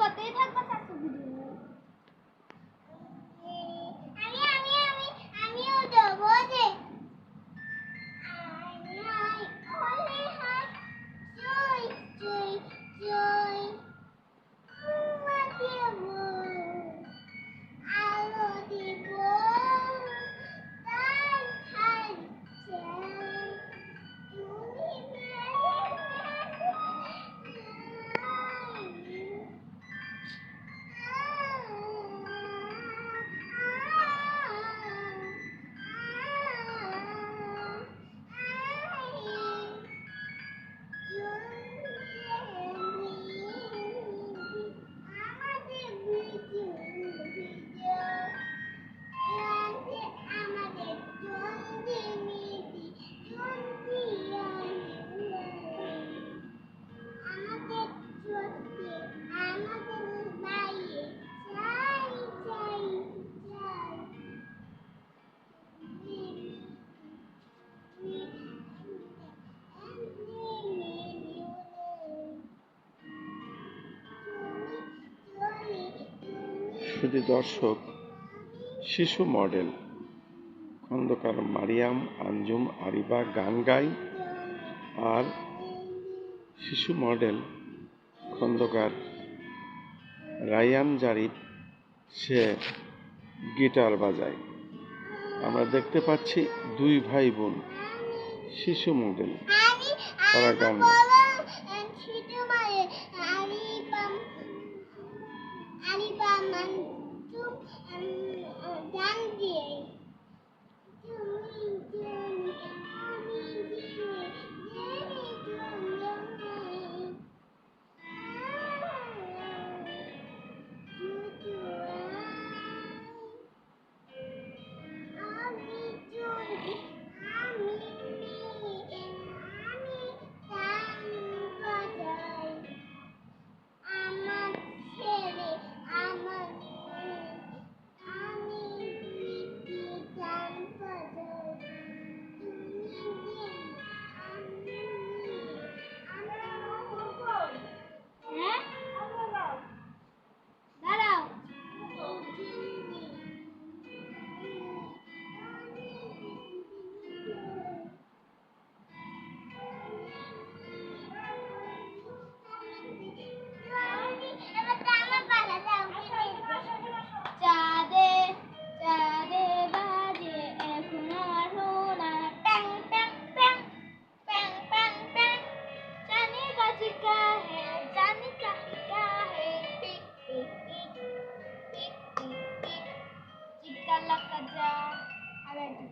को दे সুধী দর্শক, শিশু মডেল। খন্দকার মারিয়াম, আঞ্জুম, আরিবা, গান গাই আর শিশু মডেল খন্দকার রায়ান জারিফ, সে গিটার বাজায়। আমরা দেখতে পাচ্ছি দুই ভাই বোন, শিশু মডেল। তারা গান গায়। Raja. I went.